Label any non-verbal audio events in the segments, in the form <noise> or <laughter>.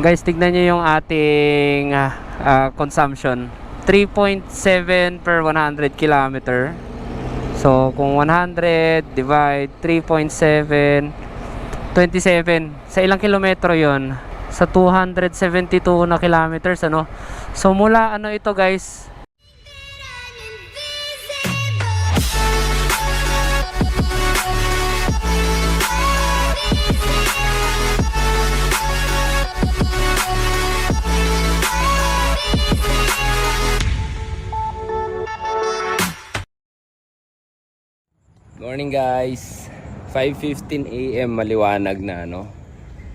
Guys, tignan nyo yung ating ah, consumption. 3.7 per 100 kilometer. So, kung 100 divide 3.7, 27. Sa ilang kilometro yon Sa 272 na kilometers, ano? So, mula ano ito guys, Morning guys. 5.15 a.m. maliwanag na no?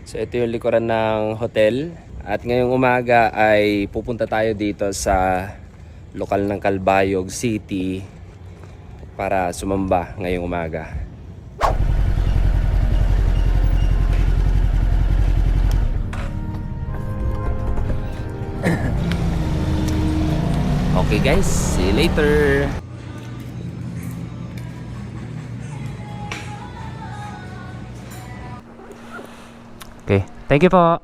So ito yung likuran ng hotel. At ngayong umaga ay pupunta tayo dito sa lokal ng Calbayog City Para sumamba ngayong umaga. <coughs> Okay guys, see you later thank you po.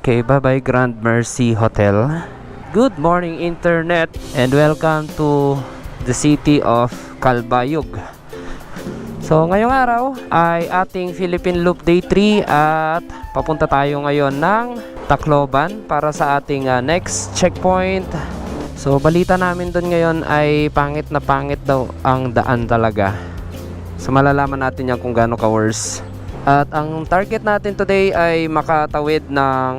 Okay, bye-bye Grand Mercy Hotel. Good morning internet and welcome to the city of Calbayog. So, ngayong araw ay ating Philippine Loop Day 3 at papunta tayo ngayon ng Tacloban para sa ating ah, next checkpoint. So, balita namin doon ngayon ay pangit na pangit daw ang daan talaga. So, malalaman natin yan kung gaano ka-worse. At ang target natin today ay makatawid ng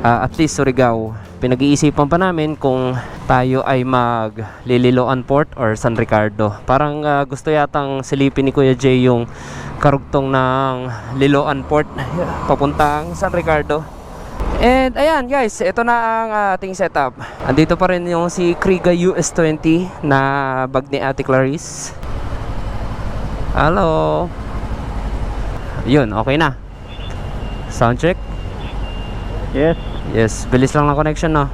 ah, at least Surigao. Pinag-iisipan pa namin kung tayo ay mag Lililoan Port or San Ricardo. Parang ah, gusto yatang silipin ni Kuya Jay yung karugtong ng Liloan Port papuntang San Ricardo. And ayan guys, ito na ang ating setup. Andito pa rin yung si Kriga US20 na bag ni Ate Clarice. Hello. Yun, okay na. Sound check? Yes. Yes, bilis lang ng connection, no?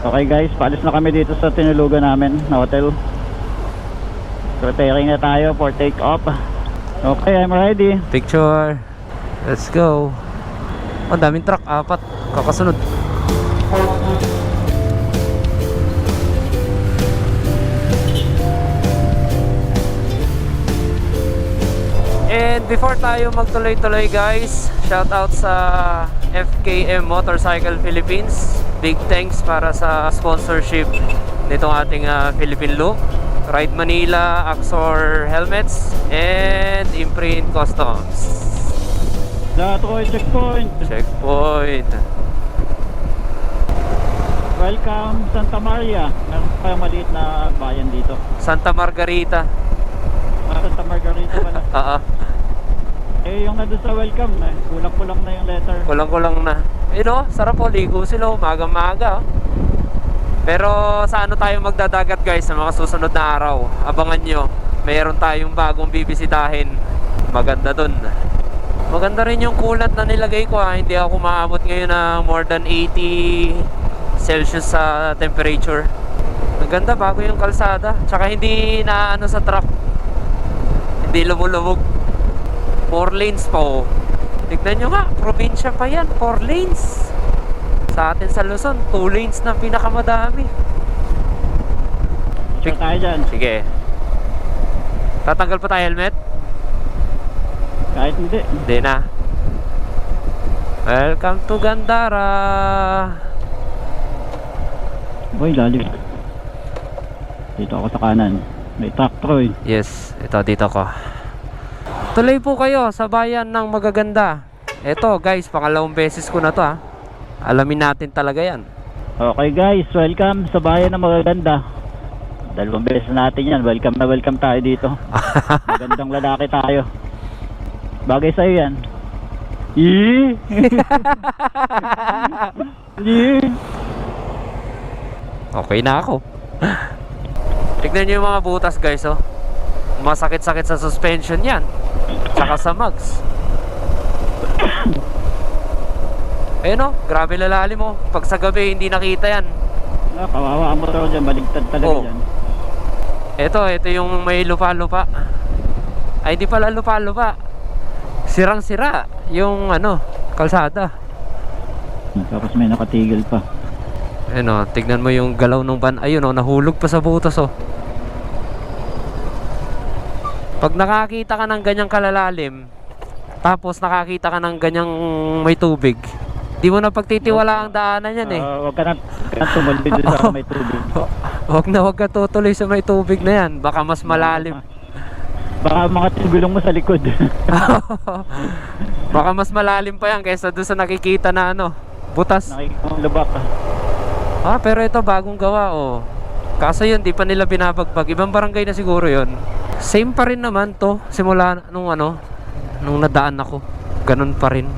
Okay guys, paalis na kami dito sa tinulugan namin na hotel. Preparing na tayo for take off. Okay, I'm ready. Picture. Let's go. Oh, daming truck. Apat. Kakasunod. Before tayo magtuloy-tuloy guys, shout out sa FKM Motorcycle Philippines. Big thanks para sa sponsorship nitong ating ah, Philippine Loop. Ride Manila, Axor Helmets, and Imprint Customs. Datoy checkpoint. Checkpoint. Welcome Santa Maria. Meron pa maliit na bayan dito. Santa Margarita. Ah, Santa Margarita pala. <laughs> Oo. Eh yung nandun sa welcome, eh, kulang-kulang na yung letter. Kulang-kulang na. You know, sarap po. Ligo sila. Umaga-maga. oh. Pero sa ano tayo magdadagat guys sa mga susunod na araw. Abangan nyo. Mayroon tayong bagong bibisitahin. Maganda dun. Maganda rin yung kulat na nilagay ko ha. Hindi ako maabot ngayon na more than 80 Celsius sa temperature. Maganda bago yung kalsada. Tsaka hindi na ano sa truck. Hindi lumulubog. 4 lanes pa oh. Tignan nyo nga, probinsya pa yan. 4 lanes. Sa atin sa Luzon, 2 lanes na pinakamadami. Picture tayo dyan. Sige. Tatanggal pa tayo helmet? Kahit hindi. Hindi na. Welcome to Gandara. Boy, lalim. Dito ako sa kanan. May truck Troy. Yes, ito dito ko. Tuloy po kayo sa bayan ng magaganda. Ito guys, pangalawang beses ko na to ha. Alamin natin talaga yan. Okay guys, welcome sa bayan ng magaganda. Dalawang beses na natin yan. Welcome na welcome tayo dito. <laughs> Magandang lalaki tayo. Bagay sa'yo yan. Yee! <laughs> Yee! Okay na ako. Tignan nyo yung mga butas guys oh. Masakit-sakit sa suspension yan. Tsaka sa mags. Ayun oh, grabe lalalim oh. Pag sa gabi hindi nakita yan. Ah, kawawa ang motor dyan. Baligtad talaga Oh. dyan. Ito, ito yung may lupa-lupa. Ay, hindi pala lupa-lupa. Sirang-sira yung ano, kalsada. Tapos may nakatigil pa. Ayun o, tignan mo yung galaw ng van. Ayun o, nahulog pa sa butas o. Pag nakakita ka ng ganyang kalalalim, tapos nakakita ka ng ganyang may tubig, di mo na pagtitiwala ang daanan yan eh. Ah, wag ka na, wag ka na tumulbid doon sa <laughs> may tubig. Huwag na huwag ka tutuloy sa may tubig na yan. Baka mas malalim. Baka mga tigulong mo sa likod. <laughs> Baka mas malalim pa yan kaysa doon sa nakikita na ano, butas. Nakikita lubak. Ah, pero ito bagong gawa oh. Kaso yun, di pa nila binabagbag. Ibang barangay na siguro yun. Same pa rin naman to. Simula nung ano, nung nadaan ako. Ganun pa rin.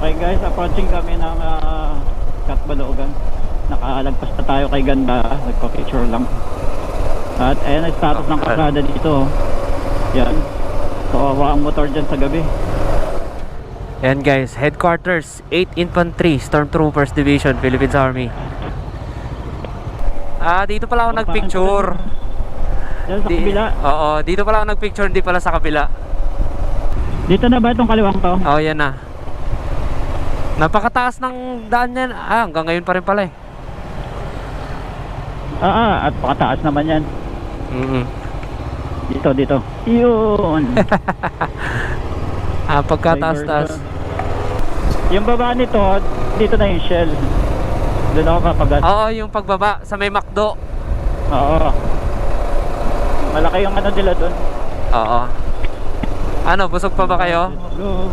Okay guys, approaching kami ng uh, Katbalogan. Nakalagpas na tayo kay Ganda. Nagpa-picture lang. At ayan ang status ng kasada dito. Yan. Kawawa ang motor dyan sa gabi. Ayan guys, headquarters 8 Infantry Stormtroopers Division, Philippines Army. Ah, dito pala ako nagpicture. Yan sa Di- kabila. Oo, dito pala ako nagpicture, hindi pala sa kabila. Dito na ba itong kaliwang to? Oh, yan na. Napakataas ng daan yan. Ah, hanggang ngayon pa rin pala eh. Ah, ah, at pakataas naman yan. Mm Dito, dito. Yun. <laughs> Ah, pagkataas-taas. yung baba nito, dito na yung shell. Doon ako papagat. Oo, yung pagbaba sa may McDo. Oo. Malaki yung ano nila doon. Oo. Ano, busog pa ba kayo? So,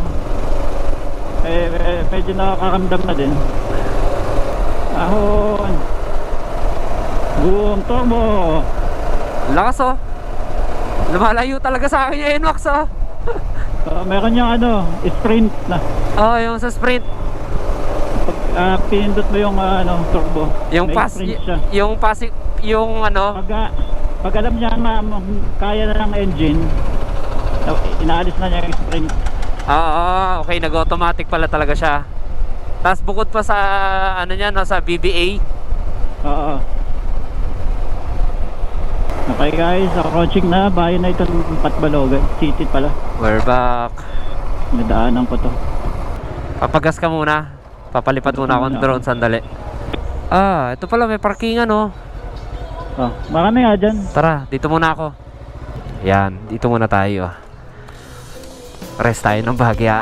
eh, eh, medyo nakakaramdam na din. Ahon. Boom, turbo. Lakas oh. Lumalayo talaga sa akin yung NMAX oh. Uh, <laughs> meron yung ano, sprint na. Oo, yung sa sprint. Pag ah, pinindot mo yung ah, ano, turbo. Yung pass, yung pass, yung ano, Pag, pag alam niya na kaya na ng engine, ah, inaalis na niya yung sprint. Oo, okay, nag-automatic pala talaga siya. Tapos bukod pa sa ano niya, no, sa BBA. Oo. Okay guys, approaching na. Bayan na itong Patbalogan. City pala. We're back. Nadaanan ko to. Papagas ka muna. Papalipat muna akong drone sandali. Ah, ito pala may parkingan oh. Oh, marami nga dyan. Tara, dito muna ako. Yan, dito muna tayo. Rest tayo ng bahagya.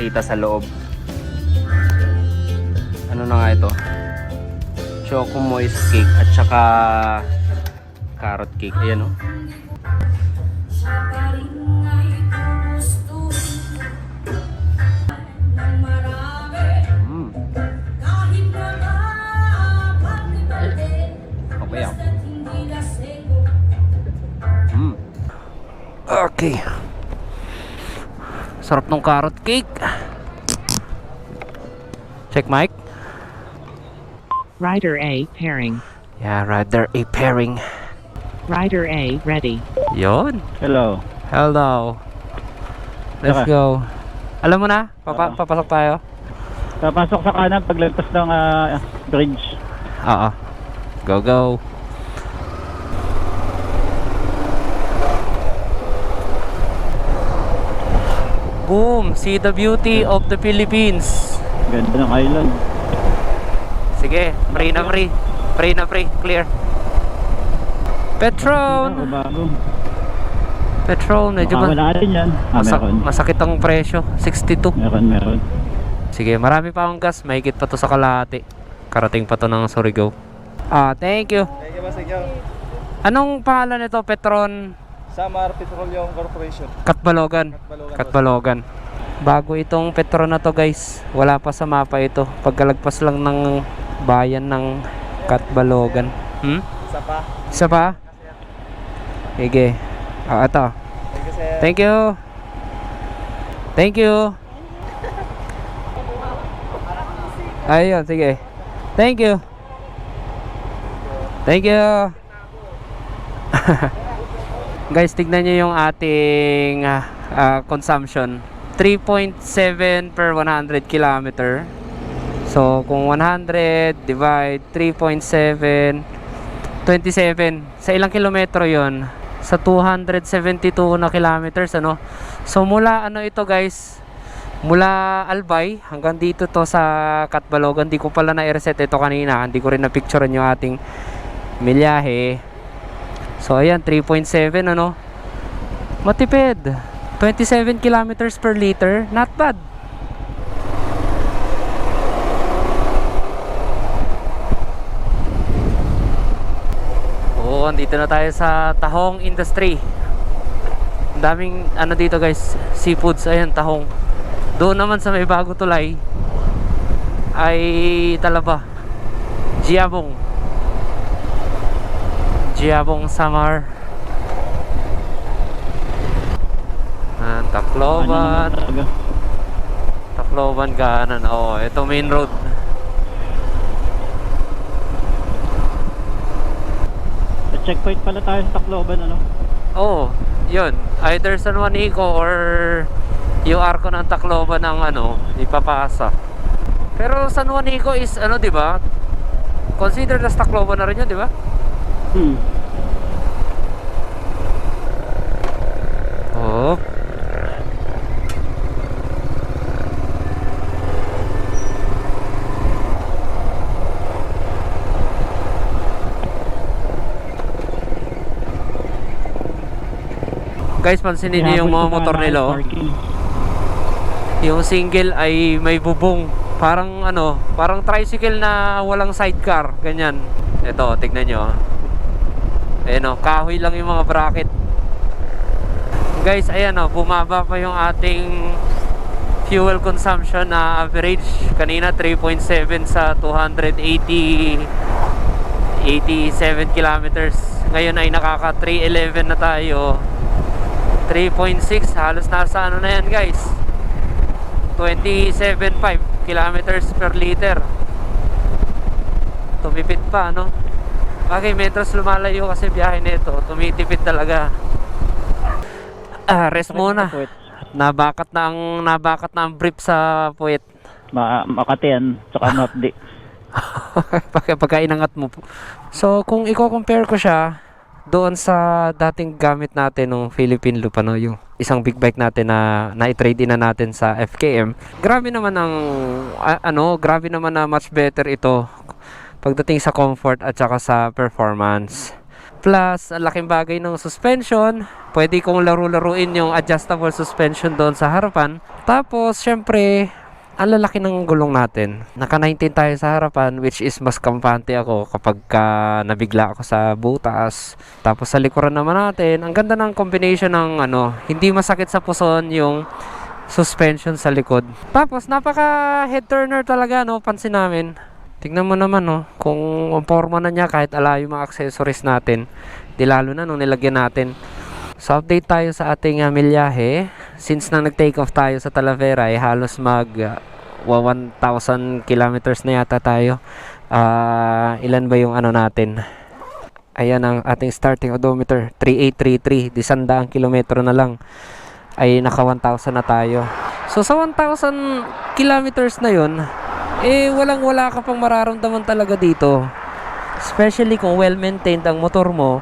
Nakita sa loob. Ano na nga ito? Choco moist cake at saka carrot cake. Ayan oh. Ng marami Mm. Okay lasego Mm. Okay. Sarap ng carrot cake. Check mic. Rider A pairing. Yeah, rather a pairing. Rider A ready. Yon. Hello. Hello. Let's Saka. go. Alam mo na? Papa Oo. papasok tayo? Papasok sa kanan paglagpas ng ah, bridge. Oo. Go, go. Boom! See the beauty of the Philippines. Ganda ng island. Sige, free na free. Free na free. Clear. Petron! Petrol, medyo ma- wala rin yan. Ah, masak- meron. masakit ang presyo. 62. Meron, meron. Sige, marami pa akong gas. Mahigit pa to sa kalahati. Karating pa to ng Surigao. Ah, thank you. Thank you, Ikaw. Anong pangalan nito? Petron Samar Petroleum Corporation. Katbalogan. Katbalogan. Katbalogan. Bago itong Petro na to guys. Wala pa sa mapa ito. Pagkalagpas lang ng bayan ng Katbalogan. Hmm? Isa pa. Isa pa? Sige. Ah, ito. Thank you. Thank you. Ayun, sige. Thank you. Thank you. <laughs> Guys, tignan nyo yung ating ah, consumption. 3.7 per 100 kilometer. So, kung 100 divide 3.7 27 sa ilang kilometro yon sa 272 na kilometers ano? So mula ano ito guys? Mula Albay hanggang dito to sa Katbalogan. Hindi ko pala na i-reset ito kanina. Hindi ko rin na picturean yung ating milyahe so ayan 3.7 ano? Matipid 27 kilometers per liter not bad Oo, andito na tayo sa Tahong Industry. Ang daming ano dito guys, seafoods, ayan tahong. Doon naman sa may bago tulay ay talaba. Giabong. Giabong Samar. Ah, Ano Tacloban. Tacloban kanan. Oo, ito main road. Sa checkpoint pala tayo sa Tacloban ano? Oo, yun. Either San Juanico or yung arko ng Tacloban ng ano, ipapasa. Pero San Juanico is ano, di ba? Consider as Tacloban na rin yun, di ba? Hmm. Oo. Guys, pansinin niyo yung mga motor nila, oh. Yung single ay may bubong. Parang ano, parang tricycle na walang sidecar. Ganyan. Ito, tignan nyo. Ayan o, kahoy lang yung mga bracket. Guys, ayan o, bumaba pa yung ating fuel consumption na average. Kanina 3.7 sa 280 87 kilometers. Ngayon ay nakaka 311 na tayo. 3.6 halos nasa ano na yan guys. 27.5 kilometers per liter. Tumipid pa no? Bagay metros lumalayo kasi biyahe nito tumitipid talaga. Ah rest muna. nabakat na ang nabakat na ang brief sa puwet. Ma Makati yan, tsaka <laughs> Mapdi. pagka, pagka inangat mo. Po. So, kung i-compare ko siya doon sa dating gamit natin ng Philippine Loop, ano, yung isang big bike natin na na-trade in na natin sa FKM, grabe naman ang, a- ano, grabe naman na much better ito pagdating sa comfort at saka sa performance. Plus, ang laking bagay ng suspension. Pwede kong laro-laruin yung adjustable suspension doon sa harapan. Tapos, syempre, ang lalaki ng gulong natin. Naka 19 tayo sa harapan which is mas kampante ako kapag ka nabigla ako sa butas. Tapos sa likuran naman natin, ang ganda ng combination ng ano, hindi masakit sa puson yung suspension sa likod. Tapos napaka head turner talaga no, pansin namin. Tingnan mo naman no, kung ang forma na niya kahit ala yung mga accessories natin. Di lalo na nung nilagyan natin. So update tayo sa ating uh, milyahe. Since na nag-take off tayo sa Talavera, eh, halos mag uh, wa- 1,000 kilometers na yata tayo. Ah, ilan ba yung ano natin? Ayan ang ating starting odometer, 3833, di sandaang kilometro na lang ay naka 1,000 na tayo. So sa 1,000 kilometers na yon, eh walang wala ka pang mararamdaman talaga dito. Especially kung well maintained ang motor mo,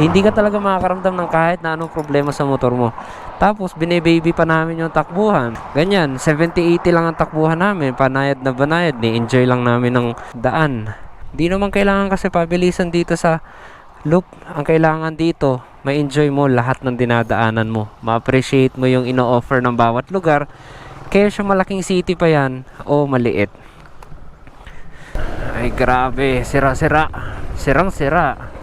hindi ka talaga makakaramdam ng kahit na anong problema sa motor mo. Tapos, binibaby pa namin yung takbuhan. Ganyan, 70-80 lang ang takbuhan namin. Panayad na banayad. Ni-enjoy lang namin ng daan. Di naman kailangan kasi pabilisan dito sa loop. Ang kailangan dito, ma-enjoy mo lahat ng dinadaanan mo. Ma-appreciate mo yung ino-offer ng bawat lugar. Kaya siya malaking city pa yan o maliit. Ay grabe, sira-sira. Sirang-sira.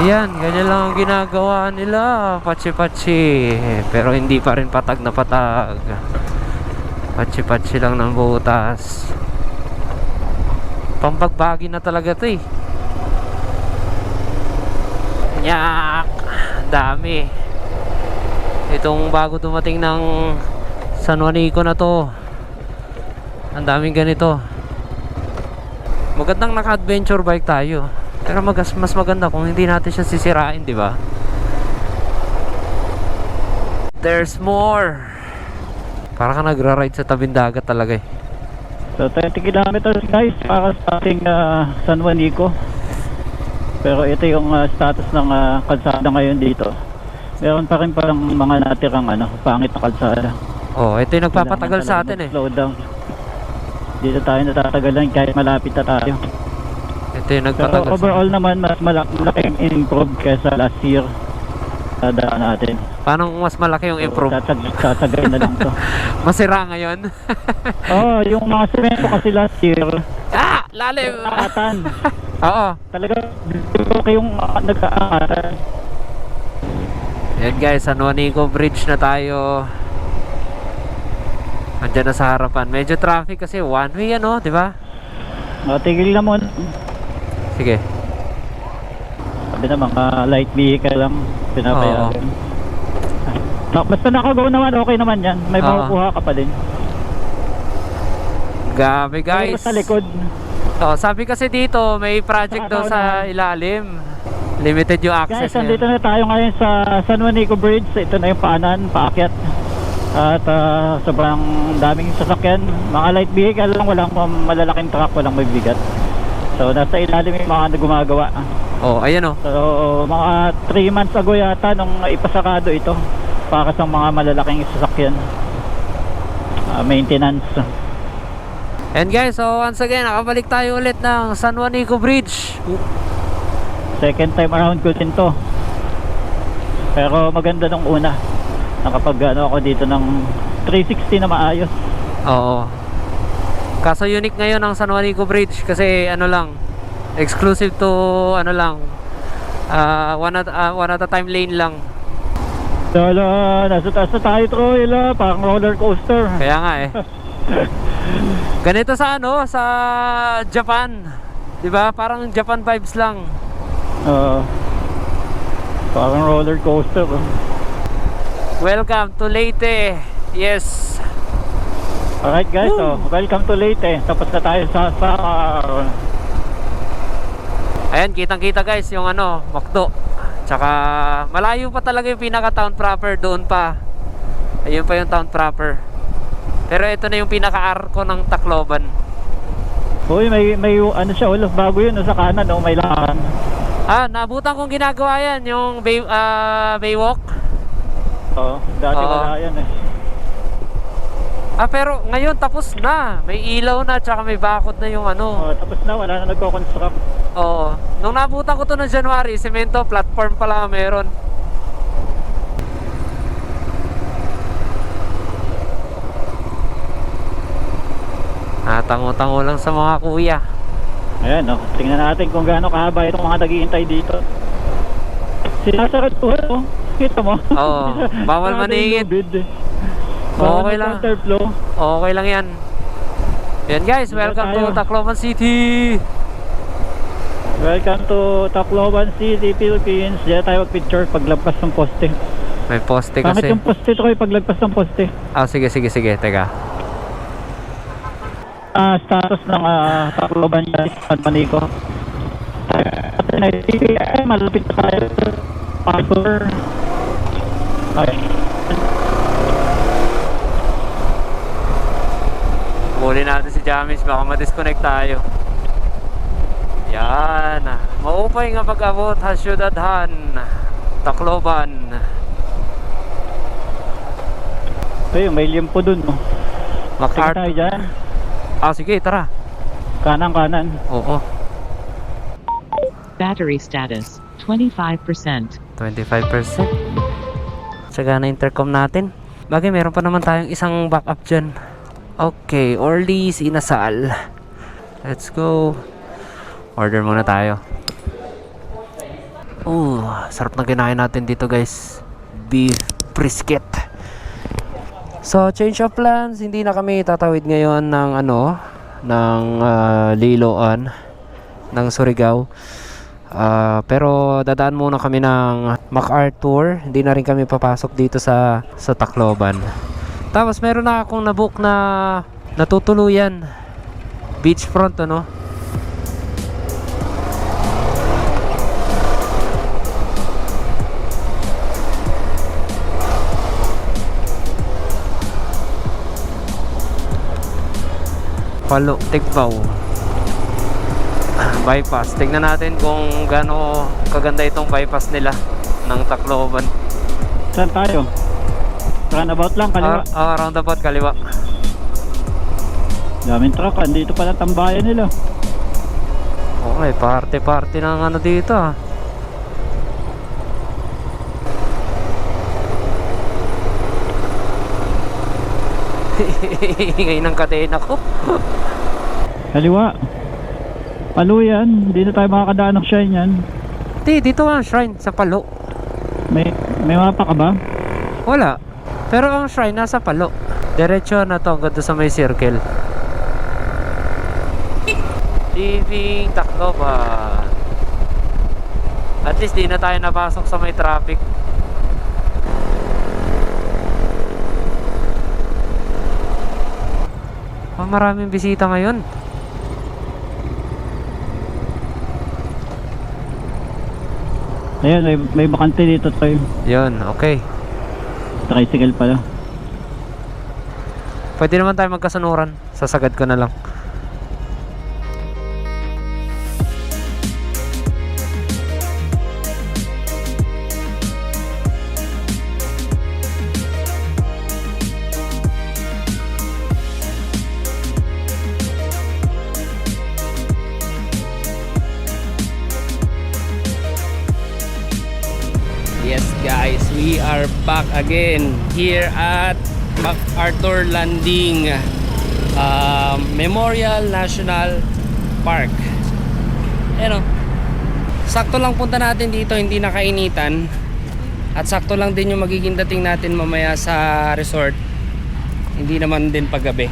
Ayan, ganyan lang ang ginagawa nila. Pachi-pachi. Pero hindi pa rin patag na patag. Pachi-pachi lang ng butas. Pambagbagi na talaga to eh. Nyak! Dami. Itong bago dumating ng San Juanico na to. Ang daming ganito. Magandang naka-adventure bike tayo. Pero magas, mas maganda kung hindi natin siya sisirain, di ba? There's more. Para ka nagra-ride sa tabing dagat talaga eh. So 30 kilometers guys para sa ating ah, San Juanico. Pero ito yung ah, status ng ah, kalsada ngayon dito. Meron pa rin parang mga natirang ano, pangit na kalsada. Oh, ito yung nagpapatagal sa atin eh. mag-Slow down. Dito tayo natatagalan kahit malapit na tayo. Ito yung Pero nagpatagal sa overall naman mas malak- malaking improve kaysa last year sa daan natin. Paano mas malaki yung improve? Tatag- tatagay na lang to. <laughs> Masira ngayon? <laughs> oh, yung mga semento kasi last year, ah! Lalim! nakatan. <laughs> Oo. Talaga, okay yung uh, nagkaangatan. Yan guys, San Juanico Bridge na tayo. Andiyan na sa harapan. Medyo traffic kasi one way ano, di ba? Uh, tigil na mo. Sige. Sabi na mga light vehicle lang pinapayagan. Ah, basta nakagaw naman, okay naman yan. May Oo. makukuha ka pa din. Gabi Pero guys. sa likod, Oh, sabi kasi dito may project daw sa ilalim. Limited yung Guys, access nandito niya. na tayo ngayon sa San Juanico Bridge. Ito na yung paanan, paakyat. At ah, sobrang daming sasakyan. Mga light vehicle lang, walang malalaking truck, walang mabigat. So, nasa ilalim yung mga gumagawa. Oh, ayan oh. So, mga 3 months ago yata nung ipasakado ito para sa mga malalaking sasakyan. Ah, maintenance. And guys, so once again, nakabalik tayo ulit ng San Juanico Bridge. Second time around ko din to. Pero maganda nung una. Nakapag ano ako dito ng 360 na maayos. Oo. Kaso unique ngayon ang San Juanico Bridge kasi ano lang, exclusive to ano lang, ah one, at, ah, one at a time lane lang. Lala, nasa taas na tayo Troy, la, parang roller coaster. Kaya nga eh. <laughs> Ganito sa ano, sa Japan. 'Di ba? Parang Japan vibes lang. Oo. parang roller coaster. Welcome to Leyte. Yes. Alright guys, oh, welcome to Leyte. Tapos na tayo sa sa uh, Ayan, kitang-kita guys yung ano, Makdo. Tsaka malayo pa talaga yung pinaka town proper doon pa. Ayun pa yung town proper. Pero ito na yung pinaka-arko ng Tacloban. Uy, may may ano siya, ulo bago yun no, sa kanan, no, may lakan. Ah, nabutan kong ginagawa yan, yung bay, ah, Baywalk. Oo, dati wala yan eh. Ah, pero ngayon tapos na. May ilaw na, tsaka may bakod na yung ano. Oh, tapos na, wala na nagko-construct. Oo. Nung nabutan ko to ng January, semento, platform pa lang ang meron. Ah, tango-tango lang sa mga kuya. Ayan, no. Tingnan natin kung gaano kahaba itong mga naghihintay dito. Sinasaratuhan, oh. Kita mo? Oo, <laughs> bawal maningit. Eh. Okay lang. counterflow. Okay lang yan. Yan guys, welcome to. Tacloban City. Welcome to Tacloban City, Philippines. Diyan tayo mag-picture paglagpas ng poste. May poste Bakit kasi. yung poste to paglagpas ng poste? Ah, sige, sige, sige. Teka. Ah, status ng ah, Tacloban guys, San Manico. Ay, malapit na tayo. Pastor. Okay. Huli natin si Jamis, baka ma-disconnect tayo. Yan. Maupay nga pag-abot ha syudadhan. Tacloban. Ayun, may limpo dun, no? Tingnan Macart. tayo dyan. Ah, sige, tara. Kanan, kanan. Oo. Battery status 25%. 25%. Tsaga na intercom natin. Bagay, meron pa naman tayong isang backup dyan. Okay, Orly's Inasal. Let's go. Order muna tayo. Oh, sarap na kinain natin dito guys. Beef brisket. So, change of plans. Hindi na kami tatawid ngayon ng ano, ng ah, Liloan, ng Surigao. Ah, pero dadaan muna kami ng MacArthur. Hindi na rin kami papasok dito sa sa Tacloban. Tapos meron na akong nabook na natutuluyan. Beachfront ano. Palo, Tigbaw. <clears throat> Bypass. Tingnan natin kung gaano kaganda itong bypass nila ng Tacloban. Saan tayo? Runabout lang, kaliwa. Ah, ah, roundabout kaliwa. Daming truck, andito pala tambayan nila. Okay, parte-parte ng ano dito ah. <laughs> Ngayon ang kadena ko. Kaliwa. Palo yan, hindi na tayo makakadaan ng shine yan. Di, dito ang shrine sa Palo. May, may mapa ka ba? Wala. Pero ang shrine nasa Palo. Diretso na to hanggang sa may circle. Leaving Tacloban. At least di na tayo napasok sa may traffic. Oh, maraming bisita ngayon. Ayan, may, may bakante dito tayo. Yun, okay. Tricycle pala. Pwede naman tayo magkasunuran. Sasagad ko na lang. Back again here at MacArthur Landing um, Memorial National Park. Ayan o. Sakto lang punta natin dito, hindi nakainitan. At sakto lang din yung magiging dating natin mamaya sa resort. Hindi naman din paggabi.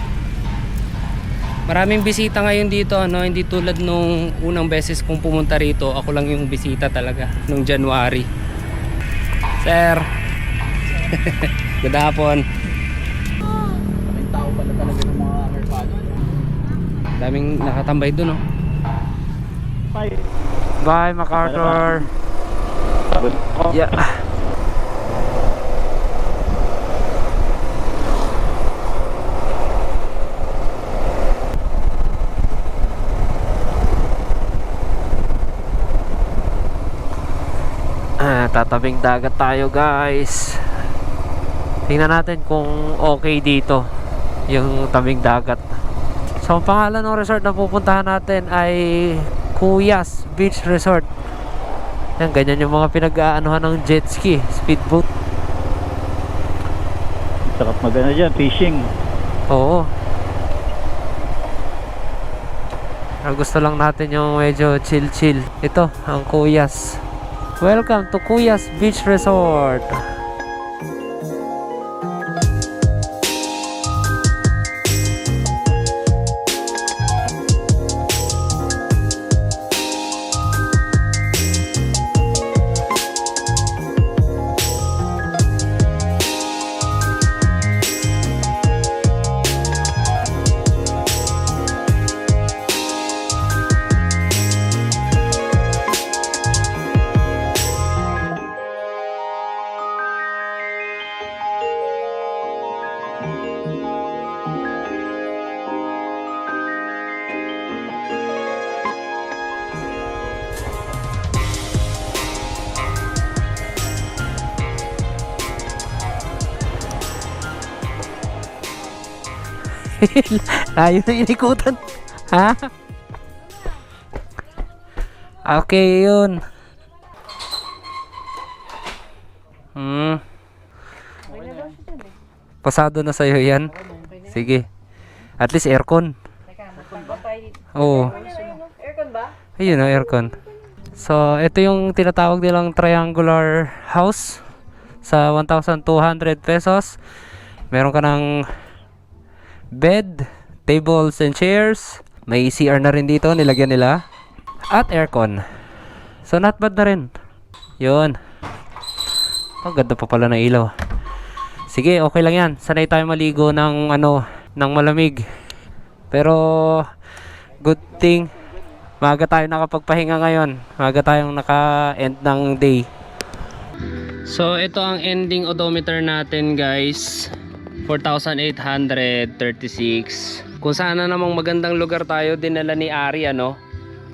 Maraming bisita ngayon dito, ano, hindi tulad nung unang beses kong pumunta rito. Ako lang yung bisita talaga nung January. Sir. <laughs> Good hapon. Daming tao pala talaga ng mga Amerikano. Daming nakatambay dun, oh. Bye. Bye, MacArthur. Yeah. Ah, tatabing dagat tayo guys. Tingnan natin kung okay dito yung tabing dagat. So ang pangalan ng resort na pupuntahan natin ay Kuyas Beach Resort. Yan, ganyan yung mga pinag-aanuhan ng jet ski, speedboat. Sarap magana dyan, fishing. Oo. Ang gusto lang natin yung medyo chill-chill. Ito, ang Kuyas. Welcome to Kuyas Beach Resort. <laughs> Layo na inikutan. Ha? Okay, yun. Hmm. Pasado na sa'yo yan. Sige. At least aircon. Oo. Aircon ba? Ayun na, aircon. So, ito yung tinatawag nilang triangular house sa 1,200 pesos. Meron ka ng bed, tables and chairs. May CR na rin dito, nilagyan nila. At aircon. So, not bad na rin. Yun. Ang ganda pa pala ng ilaw. Sige, okay lang yan. Sanay tayo maligo ng ano, ng malamig. Pero good thing maaga tayo nakapagpahinga ngayon. Maaga tayong naka-end ng day. So, ito ang ending odometer natin, guys. 4,836. Kung saan na namang magandang lugar tayo, dinala ni Ari, ano?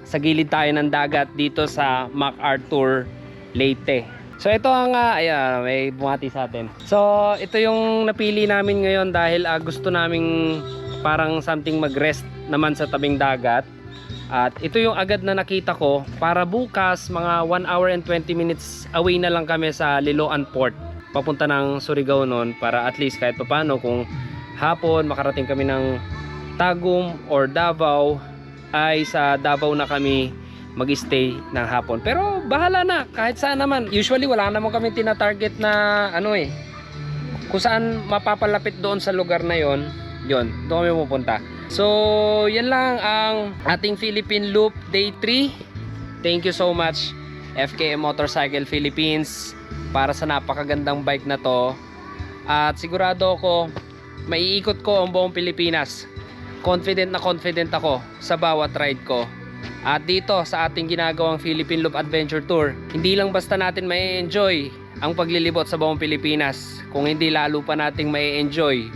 Sa gilid tayo ng dagat dito sa MacArthur, Leyte. So ito ang uh, ayan, may bumati sa atin. So ito yung napili namin ngayon dahil ah, gusto naming parang something mag-rest naman sa tabing dagat. At ito yung agad na nakita ko para bukas mga 1 hour and 20 minutes away na lang kami sa Liloan Port. Papunta ng Surigao noon para at least kahit papano kung hapon makarating kami ng Tagum or Davao ay sa Davao na kami mag-stay ng hapon. Pero bahala na, kahit saan naman. Usually wala naman kami tina-target na ano eh. Kung saan mapapalapit doon sa lugar na yon, yon, doon kami pupunta. So, yan lang ang ating Philippine Loop Day 3. Thank you so much FKM Motorcycle Philippines para sa napakagandang bike na to. At sigurado ako maiikot ko ang buong Pilipinas. Confident na confident ako sa bawat ride ko. At dito sa ating ginagawang Philippine Loop Adventure Tour, hindi lang basta natin may enjoy ang paglilibot sa buong Pilipinas, kung hindi lalo pa nating may enjoy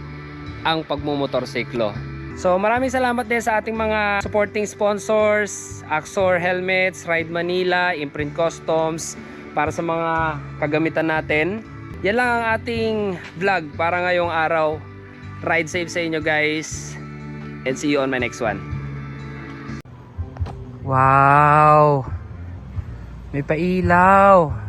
ang pagmumotorsiklo. So maraming salamat din sa ating mga supporting sponsors, Axor Helmets, Ride Manila, Imprint Customs, para sa mga kagamitan natin. Yan lang ang ating vlog para ngayong araw. Ride safe sa inyo guys. And see you on my next one. Wow! May pailaw!